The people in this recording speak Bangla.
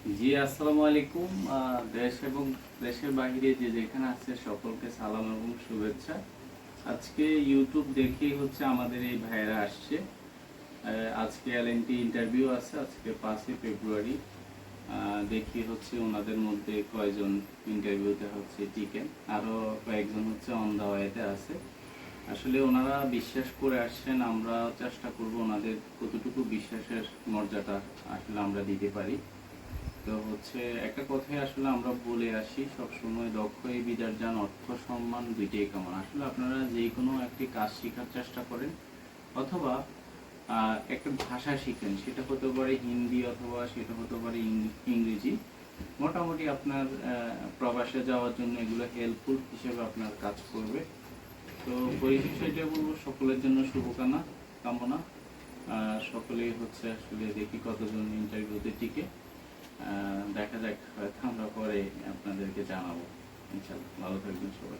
জি, আসসালামু আলাইকুম। দেশ এবং দেশের বাইরে যে যেখানে আছে সকলকে সালাম এবং শুভেচ্ছা। আজকে ইউটিউব দেখেই হচ্ছে আমাদের এই ভাইয়েরা আসছে। আজকে এলএনটি ইন্টারভিউ আছে, আজকে পাঁচই ফেব্রুয়ারি। দেখি হচ্ছে ওনাদের মধ্যে কয়জন ইন্টারভিউতে হচ্ছে টিকেন আরও কয়েকজন হচ্ছে অন দা ওয়েতে আছে। আসলে ওনারা বিশ্বাস করে আসছেন, আমরা চেষ্টা করব ওনাদের কতটুকু বিশ্বাসের মর্যাদা আসলে আমরা দিতে পারি। তো হচ্ছে একটা কথাই আসলে আমরা বলে আসি সব সময় দক্ষ এই বিদার যান অর্থ, সম্মান দুইটাই কেমন। আসলে আপনারা যে কোনো একটি কাজ শেখার চেষ্টা করেন অথবা একটা ভাষা শিখেন। সেটা হতে পারে হিন্দি অথবা সেটা হতে পারে ইংরেজি। মোটামুটি আপনার প্রবাসে যাওয়ার জন্য এগুলো হেল্পফুল হিসেবে আপনার কাজ করবে। তো পরিশেষে এটা বলব, সকলের জন্য শুভকামনা, কামনা। সকলেই হচ্ছে আসলে দেখি কতজন ইন্টারভিউতে টিকে। দেখা যাক হয়তো আমরা পরে আপনাদেরকে জানাব। ইনশাল্লাহ। ভালো থাকবেন সবাই।